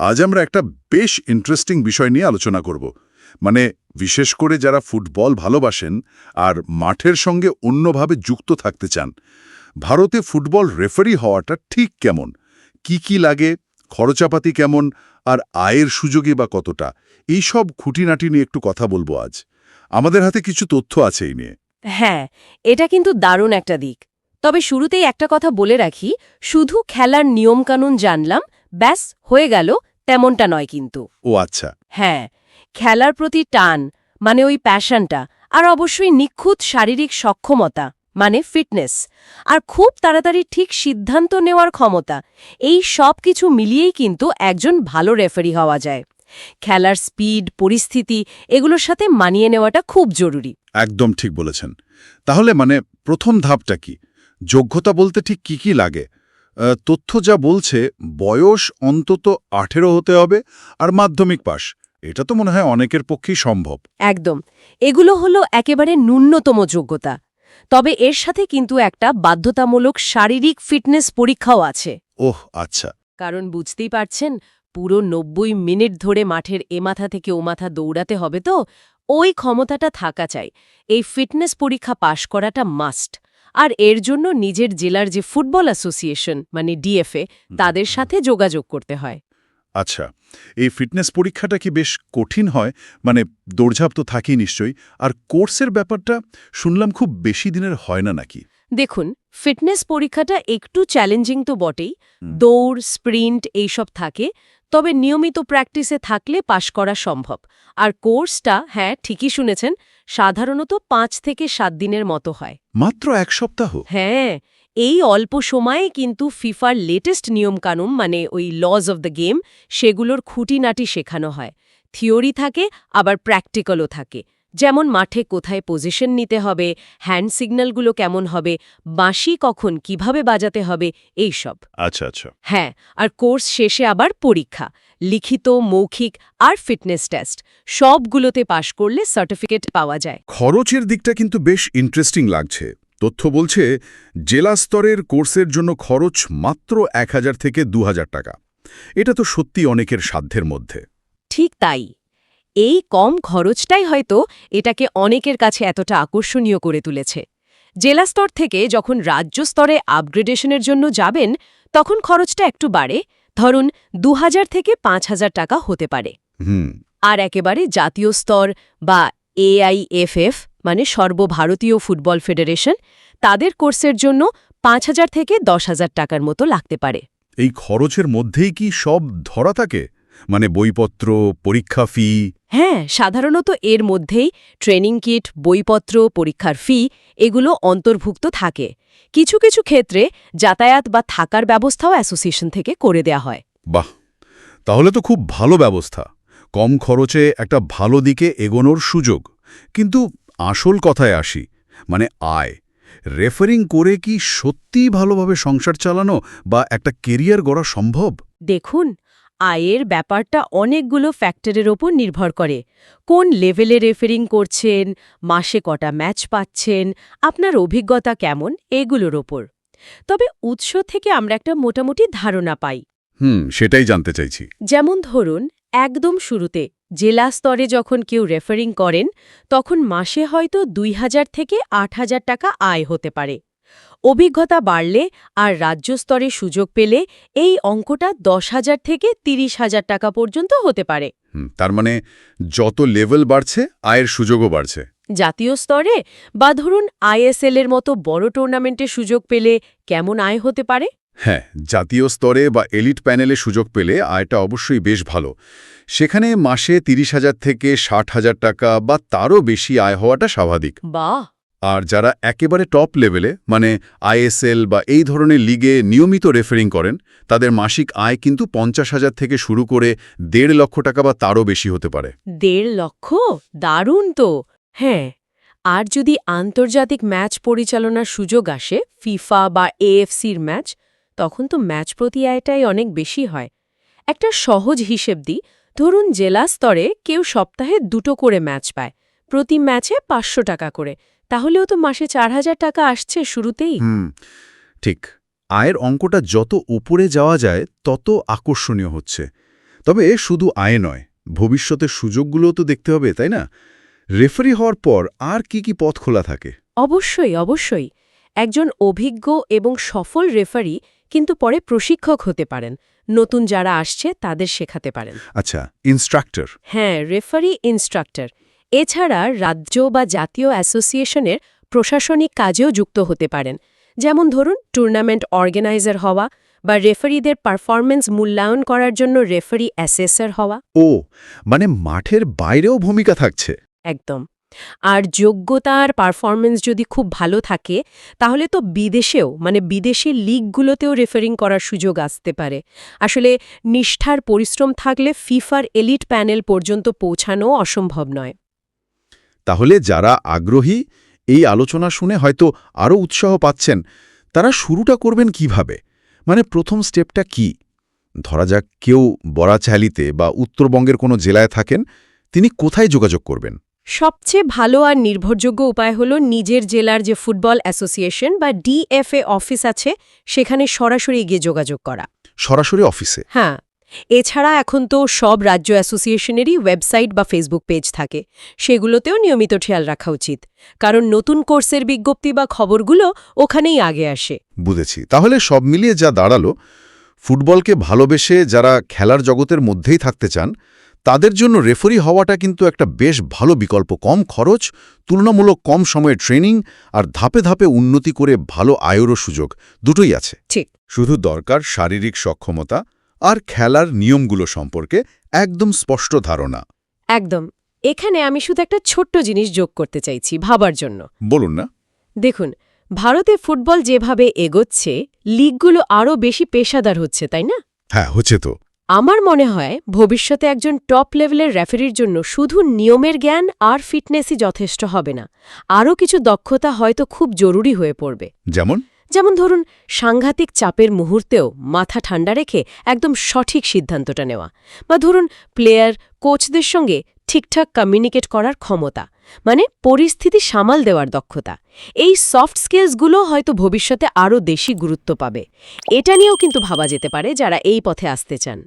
আজ আমরা একটা বেশ ইন্টারেস্টিং বিষয় নিয়ে আলোচনা করব। মানে বিশেষ করে যারা ফুটবল ভালোবাসেন আর মাঠের সঙ্গে অন্যভাবে যুক্ত থাকতে চান, ভারতে ফুটবল রেফারি হওয়াটা ঠিক কেমন? কি কি লাগে? খরচাপাতি কেমন? আর আয়ের সুযোগে বা কতটা? এই সব খুঁটিনাটি নিয়ে একটু কথা বলব আজ। আমাদের হাতে কিছু তথ্য আছে এই নিয়ে। হ্যাঁ এটা কিন্তু দারুণ একটা দিক। তবে শুরুতেই একটা কথা বলে রাখি, শুধু খেলার নিয়মকানুন জানলাম, ব্যাস, হয়ে গেল। তেমনটা নয় কিন্তু। ও আচ্ছা। হ্যাঁ খেলার প্রতি টান মানে ওই প্যাশনটা আর অবশ্যই নিখুঁত শারীরিক সক্ষমতা মানে ফিটনেস আর খুব তাড়াতাড়ি ঠিক সিদ্ধান্ত নেওয়ার ক্ষমতা এই সব কিছু মিলিয়েই কিন্তু একজন ভালো রেফারি হওয়া যায়। খেলার স্পিড পরিস্থিতি এগুলোর সাথে মানিয়ে নেওয়াটা খুব জরুরি। একদম ঠিক বলেছেন। তাহলে মানে প্রথম ধাপটা কি? যোগ্যতা বলতে ঠিক কি কি লাগে? তথ্য যা বলছে বয়স অন্তত আঠেরো হতে হবে আর মাধ্যমিক পাশ। এটা তো মনে হয় অনেকের পক্ষেই সম্ভব। একদম। এগুলো হলো একেবারে ন্যূনতম যোগ্যতা। তবে এর সাথে কিন্তু একটা বাধ্যতামূলক শারীরিক ফিটনেস পরীক্ষাও আছে। ওহ আচ্ছা। কারণ বুঝতেই পারছেন পুরো নব্বই মিনিট ধরে মাঠের এ মাথা থেকে ও মাথা দৌড়াতে হবে তো ওই ক্ষমতাটা থাকা চাই। এই ফিটনেস পরীক্ষা পাশ করাটা মাস্ট। আর এর জন্য নিজের জেলার যে ফুটবল অ্যাসোসিয়েশন মানে ডিএফএ তাদের সাথে যোগাযোগ করতে হয়। আচ্ছা এই ফিটনেস পরীক্ষাটা কি বেশ কঠিন হয়? মানে দৌড়ঝাঁপ তো থাকেই নিশ্চয়ই। আর কোর্সের ব্যাপারটা শুনলাম খুব বেশি দিনের হয় না নাকি? দেখুন ফিটনেস পরীক্ষাটা একটু চ্যালেঞ্জিং তো বটেই। দৌড় স্প্রিন্ট এইসব থাকে। তবে নিয়মিত প্র্যাকটিসে থাকলে পাশ করা সম্ভব। আর কোর্সটা হ্যাঁ ঠিকই শুনেছেন সাধারণত পাঁচ থেকে সাত দিনের মতো হয়। মাত্র এক সপ্তাহ? হ্যাঁ এই অল্প সময়ে কিন্তু ফিফার লেটেস্ট নিয়মকানুন মানে ওই লজ অব দ্য গেম সেগুলোর খুঁটিনাটি শেখানো হয়। থিওরি থাকে আবার প্র্যাকটিক্যালও থাকে। যেমন মাঠে কোথায় পজিশন নিতে হবে হ্যান্ড সিগন্যালগুলো কেমন হবে বাঁশি কখন কীভাবে বাজাতে হবে এইসব আচ্ছা আচ্ছা। হ্যাঁ আর কোর্স শেষে আবার পরীক্ষা লিখিত মৌখিক আর ফিটনেস টেস্ট সবগুলোতে পাশ করলে সার্টিফিকেট পাওয়া যায়। খরচের দিকটা কিন্তু বেশ ইন্টারেস্টিং লাগছে। তথ্য বলছে জেলা স্তরের কোর্সের জন্য খরচ মাত্র এক হাজার থেকে দু হাজার টাকা। এটা তো সত্যি অনেকের সাধ্যের মধ্যে। ঠিক তাই। এই কম খরচটাই হয়তো এটাকে অনেকের কাছে এতটা আকর্ষণীয় করে তুলেছে। জেলা স্তর থেকে যখন রাজ্য স্তরে আপগ্রেডেশনের জন্য যাবেন তখন খরচটা একটু বাড়ে ধরুন দু হাজার থেকে পাঁচ হাজার টাকা হতে পারে। আর একেবারে জাতীয় স্তর বা এআইএফএফ মানে সর্বভারতীয় ফুটবল ফেডারেশন তাদের কোর্সের জন্য পাঁচ হাজার থেকে দশ হাজার টাকার মতো লাগতে পারে। এই খরচের মধ্যেই কি সব ধরা থাকে? মানে বইপত্র পরীক্ষা ফি হ্যাঁ সাধারণত এর মধ্যেই ট্রেনিং কিট বইপত্র পরীক্ষার ফি এগুলো অন্তর্ভুক্ত থাকে। কিছু কিছু ক্ষেত্রে যাতায়াত বা থাকার ব্যবস্থাও অ্যাসোসিয়েশন থেকে করে দেয়া হয়। বাহ! তাহলে তো খুব ভালো ব্যবস্থা। কম খরচে একটা ভালো দিকে এগোনোর সুযোগ। কিন্তু আসল কথায় আসি মানে আয়। রেফারিং করে কি সত্যিই ভালোভাবে সংসার চালানো বা একটা কেরিয়ার গড়া সম্ভব? দেখুন আয়ের ব্যাপারটা অনেকগুলো ফ্যাক্টরের ওপর নির্ভর করে। কোন লেভেলে রেফারিং করছেন মাসে কটা ম্যাচ পাচ্ছেন আপনার অভিজ্ঞতা কেমন এগুলোর ওপর। তবে উৎস থেকে আমরা একটা মোটামুটি ধারণা পাই। হুম সেটাই জানতে চাইছি। যেমন ধরুন একদম শুরুতে জেলা স্তরে যখন কেউ রেফারিং করেন তখন মাসে হয়তো দুই হাজার থেকে আট হাজার টাকা আয় হতে পারে। অভিজ্ঞতা বাড়লে আর রাজ্য স্তরে সুযোগ পেলে এই অঙ্কটা দশ হাজার থেকে তিরিশ হাজার টাকা পর্যন্ত হতে পারে। তার মানে যত লেভেল বাড়ছে আয়ের সুযোগও বাড়ছে। জাতীয় স্তরে বা ধরুন আইএসএল এর মতো বড় টুর্নামেন্টে সুযোগ পেলে কেমন আয় হতে পারে? হ্যাঁ জাতীয় স্তরে বা এলিট প্যানেলে সুযোগ পেলে আয়টা অবশ্যই বেশ ভালো। সেখানে মাসে তিরিশ হাজার থেকে ষাট হাজার টাকা বা তারও বেশি আয় হওয়াটা স্বাভাবিক। বাহ! আর যারা একেবারে টপ লেভেলে মানে আইএসএল বা এই ধরনের লিগে নিয়মিত রেফারিং করেন, তাদের মাসিক আয় কিন্তু পঞ্চাশ হাজার থেকে শুরু করে দেড় লক্ষ টাকা বা তারও বেশি হতে পারে। দেড় লক্ষ? দারুণ তো। হ্যাঁ আর যদি আন্তর্জাতিক ম্যাচ পরিচালনার সুযোগ আসে ফিফা বা এএফসির ম্যাচ তখন তো ম্যাচ প্রতি আয়টাই অনেক বেশি হয়। একটা সহজ হিসেব দিই, ধরুন জেলা স্তরে কেউ সপ্তাহে দুটো করে ম্যাচ পায়, প্রতি ম্যাচে পাঁচশো টাকা করে। তাহলেও তো মাসে চার হাজার টাকা আসছে শুরুতেই। হুম ঠিক। আয়ের অঙ্কটা যত উপরে যাওয়া যায় তত আকর্ষণীয় হচ্ছে। তবে শুধু আয় নয় ভবিষ্যতের সুযোগগুলোও তো দেখতে হবে তাই না? রেফারি হওয়ার পর আর কি কি পথ খোলা থাকে? অবশ্যই অবশ্যই। একজন অভিজ্ঞ এবং সফল রেফারি কিন্তু পরে প্রশিক্ষক হতে পারেন। নতুন যারা আসছে তাদের শেখাতে পারেন। আচ্ছা ইনস্ট্রাক্টর। হ্যাঁ রেফারি ইনস্ট্রাক্টর। এছাড়া রাজ্য বা জাতীয় অ্যাসোসিয়েশনের প্রশাসনিক কাজেও যুক্ত হতে পারেন। যেমন ধরুন টুর্নামেন্ট অর্গানাইজার হওয়া বা রেফারিদের পারফরমেন্স মূল্যায়ন করার জন্য রেফারি অ্যাসেসর হওয়া। ও মানে মাঠের বাইরেও ভূমিকা থাকছে। একদম। আর যোগ্যতা আর পারফরমেন্স যদি খুব ভালো থাকে তাহলে তো বিদেশেও মানে বিদেশি লিগগুলোতেও রেফারিং করার সুযোগ আসতে পারে। আসলে নিষ্ঠার পরিশ্রম থাকলে ফিফার এলিট প্যানেল পর্যন্ত পৌঁছানো অসম্ভব নয়। তাহলে যারা আগ্রহী এই আলোচনা শুনে হয়তো আরও উৎসাহ পাচ্ছেন। তারা শুরুটা করবেন কীভাবে? মানে প্রথম স্টেপটা কি? ধরা যাক কেউ বরাচালিতে বা উত্তরবঙ্গের কোনো জেলায় থাকেন তিনি কোথায় যোগাযোগ করবেন? সবচেয়ে ভালো আর নির্ভরযোগ্য উপায় হল নিজের জেলার যে ফুটবল অ্যাসোসিয়েশন বা ডিএফএ অফিস আছে সেখানে সরাসরি গিয়ে যোগাযোগ করা। সরাসরি অফিসে? হ্যাঁ। এছাড়া এখন তো সব রাজ্য অ্যাসোসিয়েশনেরই ওয়েবসাইট বা ফেসবুক পেজ থাকে। সেগুলোতেও নিয়মিত খেয়াল রাখা উচিত। কারণ নতুন কোর্সের বিজ্ঞপ্তি বা খবরগুলো ওখানেই আগে আসে। বুঝেছি। তাহলে সব মিলিয়ে যা দাঁড়াল ফুটবলকে ভালোবেসে যারা খেলার জগতের মধ্যেই থাকতে চান তাদের জন্য রেফারি হওয়াটা কিন্তু একটা বেশ ভালো বিকল্প। কম খরচ তুলনামূলক কম সময়ে ট্রেনিং আর ধাপে ধাপে উন্নতি করে ভালো আয়েরও সুযোগ দুটোই আছে। ঠিক। শুধু দরকার শারীরিক সক্ষমতা আর খেলার নিয়মগুলো সম্পর্কে একদম স্পষ্ট ধারণা। একদম। এখানে আমি শুধু একটা ছোট্ট জিনিস যোগ করতে চাইছি ভাবার জন্য। বলুন না। দেখুন ভারতে ফুটবল যেভাবে এগোচ্ছে লিগগুলো আরও বেশি পেশাদার হচ্ছে তাই না? হ্যাঁ হচ্ছে তো। আমার মনে হয় ভবিষ্যতে একজন টপ লেভেলের রেফারির জন্য শুধু নিয়মের জ্ঞান আর ফিটনেসই যথেষ্ট হবে না। আরও কিছু দক্ষতা হয়তো খুব জরুরি হয়ে পড়বে। যেমন? যেমন ধরুন, সাংঘাতিক চাপের মুহূর্তেও মাথা ঠান্ডা রেখে একদম সঠিক সিদ্ধান্তটা নেওয়া। বা ধরুন, প্লেয়ার, কোচদের সঙ্গে ঠিকঠাক কমিউনিকেট করার ক্ষমতা মানে পরিস্থিতি সামাল দেওয়ার দক্ষতা। এই সফট স্কিলসগুলো হয়তো ভবিষ্যতে আরও বেশি গুরুত্ব পাবে। এটা নিয়েও কিন্তু ভাবা যেতে পারে যারা এই পথে আসতে চান।